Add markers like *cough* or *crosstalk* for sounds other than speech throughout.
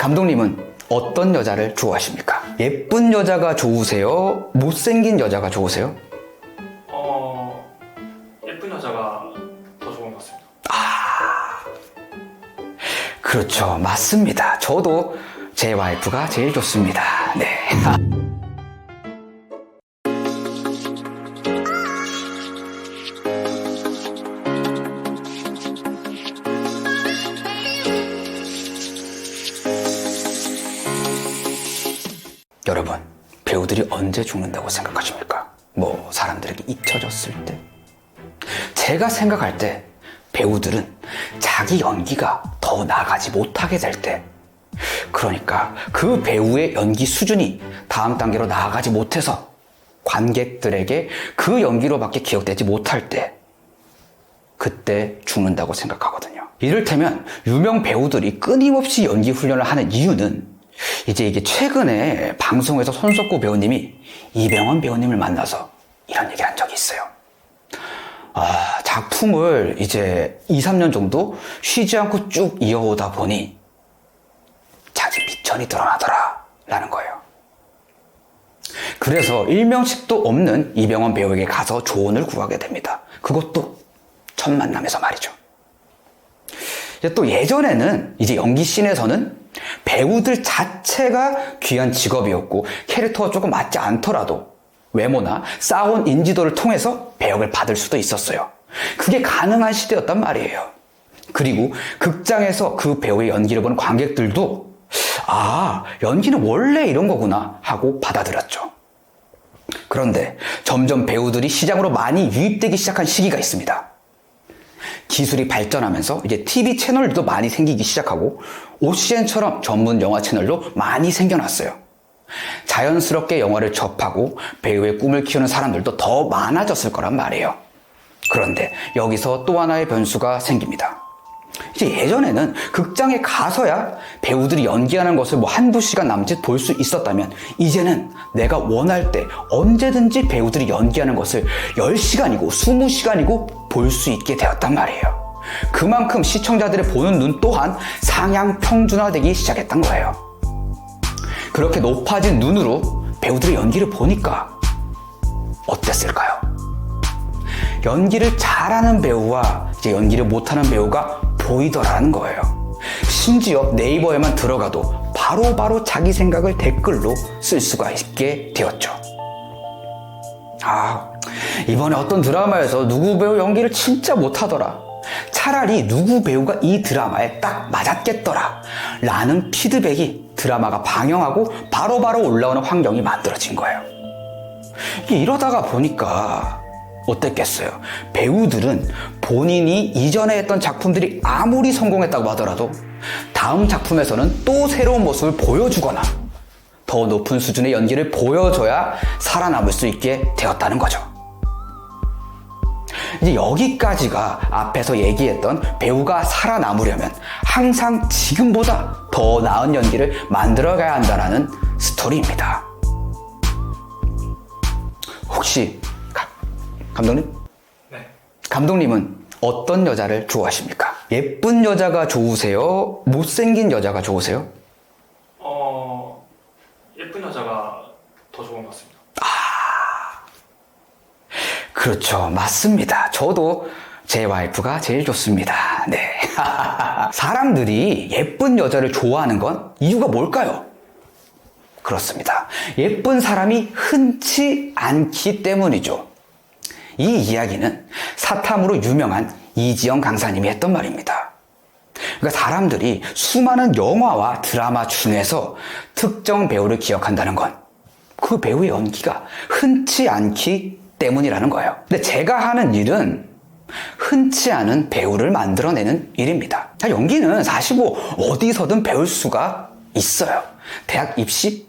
감독님은 어떤 여자를 좋아하십니까? 예쁜 여자가 좋으세요? 못생긴 여자가 좋으세요? 어 예쁜 여자가 더 좋은 것 같습니다. 그렇죠. 맞습니다. 저도 제 와이프가 제일 좋습니다. 네. *laughs* 배우들이 언제 죽는다고 생각하십니까? 뭐, 사람들에게 잊혀졌을 때? 제가 생각할 때 배우들은 자기 연기가 더 나가지 못하게 될 때, 그러니까 그 배우의 연기 수준이 다음 단계로 나아가지 못해서 관객들에게 그 연기로밖에 기억되지 못할 때, 그때 죽는다고 생각하거든요. 이를테면 유명 배우들이 끊임없이 연기 훈련을 하는 이유는 이제 이게 최근에 방송에서 손석구 배우님이 이병헌 배우님을 만나서 이런 얘기 한 적이 있어요. 아, 작품을 이제 2, 3년 정도 쉬지 않고 쭉 이어오다 보니 자기 미천이 드러나더라 라는 거예요. 그래서 일명식도 없는 이병헌 배우에게 가서 조언을 구하게 됩니다. 그것도 첫 만남에서 말이죠. 또 예전에는 이제 연기 씬에서는 배우들 자체가 귀한 직업이었고 캐릭터가 조금 맞지 않더라도 외모나 쌓아온 인지도를 통해서 배역을 받을 수도 있었어요. 그게 가능한 시대였단 말이에요. 그리고 극장에서 그 배우의 연기를 보는 관객들도 아, 연기는 원래 이런 거구나 하고 받아들였죠. 그런데 점점 배우들이 시장으로 많이 유입되기 시작한 시기가 있습니다. 기술이 발전하면서 이제 TV 채널도 많이 생기기 시작하고 OCN처럼 전문 영화 채널도 많이 생겨났어요. 자연스럽게 영화를 접하고 배우의 꿈을 키우는 사람들도 더 많아졌을 거란 말이에요. 그런데 여기서 또 하나의 변수가 생깁니다. 이제 예전에는 극장에 가서야 배우들이 연기하는 것을 뭐 한두 시간 남짓 볼 수 있었다면 이제는 내가 원할 때 언제든지 배우들이 연기하는 것을 10시간이고 20시간이고 볼 수 있게 되었단 말이에요. 그만큼 시청자들의 보는 눈 또한 상향 평준화되기 시작했던 거예요. 그렇게 높아진 눈으로 배우들의 연기를 보니까 어땠을까요? 연기를 잘하는 배우와 이제 연기를 못하는 배우가 보이더라는 거예요. 심지어 네이버에만 들어가도 바로 바로 자기 생각을 댓글로 쓸 수가 있게 되었죠. 아, 이번에 어떤 드라마에서 누구 배우 연기를 진짜 못하더라. 차라리 누구 배우가 이 드라마에 딱 맞았겠더라. 라는 피드백이 드라마가 방영하고 바로바로 올라오는 환경이 만들어진 거예요. 이러다가 보니까 어땠겠어요? 배우들은 본인이 이전에 했던 작품들이 아무리 성공했다고 하더라도 다음 작품에서는 또 새로운 모습을 보여주거나 더 높은 수준의 연기를 보여줘야 살아남을 수 있게 되었다는 거죠. 이제 여기까지가 앞에서 얘기했던 배우가 살아남으려면 항상 지금보다 더 나은 연기를 만들어 가야 한다는 스토리입니다. 혹시 가- 감독님? 네. 감독님은 어떤 여자를 좋아하십니까? 예쁜 여자가 좋으세요? 못생긴 여자가 좋으세요? 어 예쁜 여자가 더 좋은 것 같습니다. 그렇죠. 맞습니다. 저도 제 와이프가 제일 좋습니다. 네. *laughs* 사람들이 예쁜 여자를 좋아하는 건 이유가 뭘까요? 그렇습니다. 예쁜 사람이 흔치 않기 때문이죠. 이 이야기는 사탐으로 유명한 이지영 강사님이 했던 말입니다. 그러니까 사람들이 수많은 영화와 드라마 중에서 특정 배우를 기억한다는 건 그 배우의 연기가 흔치 않기 때문이라는 거예요. 근데 제가 하는 일은 흔치 않은 배우를 만들어내는 일입니다. 자, 연기는 사실 뭐 어디서든 배울 수가 있어요. 대학 입시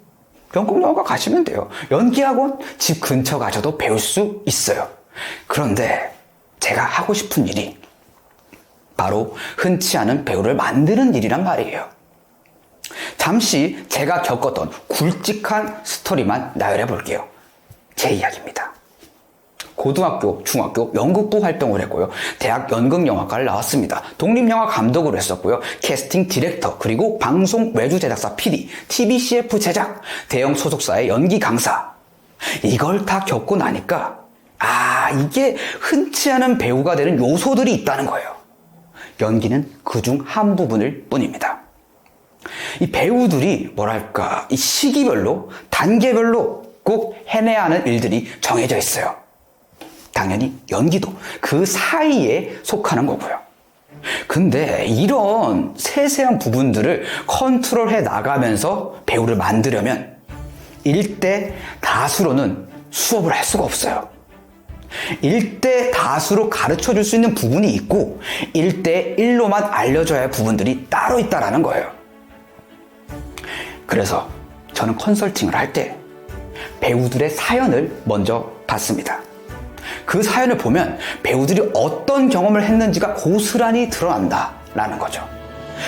연극영화과 가시면 돼요. 연기학원 집 근처 가셔도 배울 수 있어요. 그런데 제가 하고 싶은 일이 바로 흔치 않은 배우를 만드는 일이란 말이에요. 잠시 제가 겪었던 굵직한 스토리만 나열해 볼게요. 제 이야기입니다. 고등학교, 중학교 연극부 활동을 했고요. 대학 연극영화과를 나왔습니다. 독립영화 감독으로 했었고요. 캐스팅 디렉터, 그리고 방송 외주 제작사 PD, TV CF 제작, 대형 소속사의 연기 강사. 이걸 다 겪고 나니까 아, 이게 흔치 않은 배우가 되는 요소들이 있다는 거예요. 연기는 그 중 한 부분일 뿐입니다. 이 배우들이 뭐랄까 이 시기별로 단계별로 꼭 해내야 하는 일들이 정해져 있어요. 당연히 연기도 그 사이에 속하는 거고요. 근데 이런 세세한 부분들을 컨트롤해 나가면서 배우를 만들려면 일대 다수로는 수업을 할 수가 없어요. 일대 다수로 가르쳐 줄 수 있는 부분이 있고 일대일로만 알려줘야 할 부분들이 따로 있다라는 거예요. 그래서 저는 컨설팅을 할 때 배우들의 사연을 먼저 봤습니다. 그 사연을 보면 배우들이 어떤 경험을 했는지가 고스란히 드러난다라는 거죠.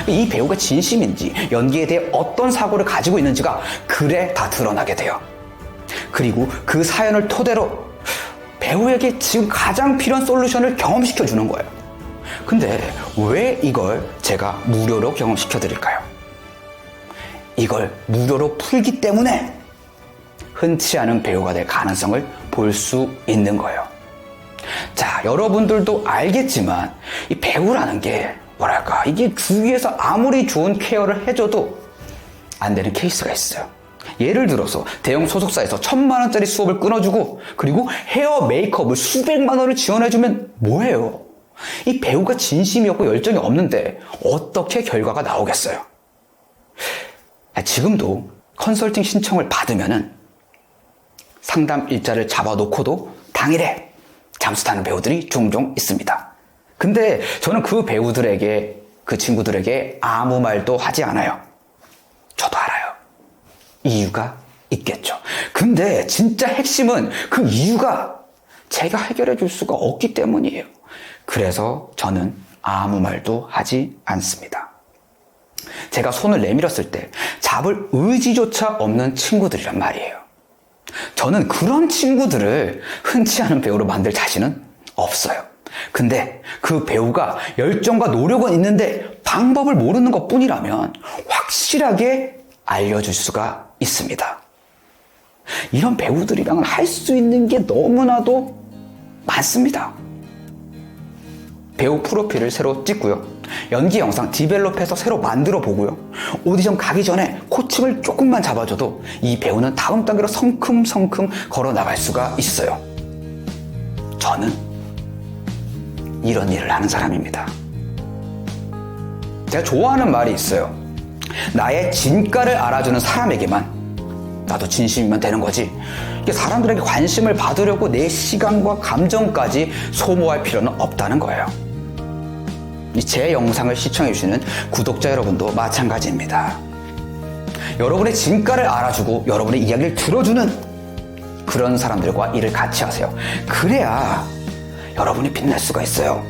이 배우가 진심인지 연기에 대해 어떤 사고를 가지고 있는지가 글에 다 드러나게 돼요. 그리고 그 사연을 토대로 배우에게 지금 가장 필요한 솔루션을 경험시켜 주는 거예요. 근데 왜 이걸 제가 무료로 경험시켜 드릴까요? 이걸 무료로 풀기 때문에 흔치 않은 배우가 될 가능성을 볼 수 있는 거예요. 자, 여러분들도 알겠지만 이 배우라는 게 뭐랄까 이게 주위에서 아무리 좋은 케어를 해줘도 안 되는 케이스가 있어요. 예를 들어서 대형 소속사에서 천만 원짜리 수업을 끊어주고 그리고 헤어 메이크업을 수백만 원을 지원해주면 뭐예요? 이 배우가 진심이 없고 열정이 없는데 어떻게 결과가 나오겠어요? 지금도 컨설팅 신청을 받으면은 상담 일자를 잡아놓고도 당일에 잠수 타는 배우들이 종종 있습니다. 근데 저는 그 배우들에게, 그 친구들에게 아무 말도 하지 않아요. 저도 알아요. 이유가 있겠죠. 근데 진짜 핵심은 그 이유가 제가 해결해 줄 수가 없기 때문이에요. 그래서 저는 아무 말도 하지 않습니다. 제가 손을 내밀었을 때 잡을 의지조차 없는 친구들이란 말이에요. 저는 그런 친구들을 흔치 않은 배우로 만들 자신은 없어요. 근데 그 배우가 열정과 노력은 있는데 방법을 모르는 것 뿐이라면 확실하게 알려줄 수가 있습니다. 이런 배우들이랑은 할 수 있는 게 너무나도 많습니다. 배우 프로필을 새로 찍고요. 연기 영상 디벨롭해서 새로 만들어 보고요. 오디션 가기 전에 코칭을 조금만 잡아줘도 이 배우는 다음 단계로 성큼성큼 걸어 나갈 수가 있어요. 저는 이런 일을 하는 사람입니다. 제가 좋아하는 말이 있어요. 나의 진가를 알아주는 사람에게만 나도 진심이면 되는 거지. 이게 사람들에게 관심을 받으려고 내 시간과 감정까지 소모할 필요는 없다는 거예요. 이제 영상을 시청해주시는 구독자 여러분도 마찬가지입니다. 여러분의 진가를 알아주고 여러분의 이야기를 들어주는 그런 사람들과 일을 같이 하세요. 그래야 여러분이 빛날 수가 있어요.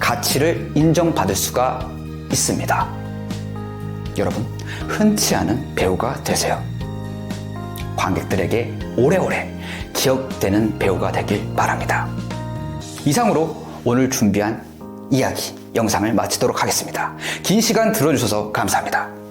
가치를 인정받을 수가 있습니다. 여러분, 흔치 않은 배우가 되세요. 관객들에게 오래오래 기억되는 배우가 되길 바랍니다. 이상으로 오늘 준비한 이야기 영상을 마치도록 하겠습니다. 긴 시간 들어주셔서 감사합니다.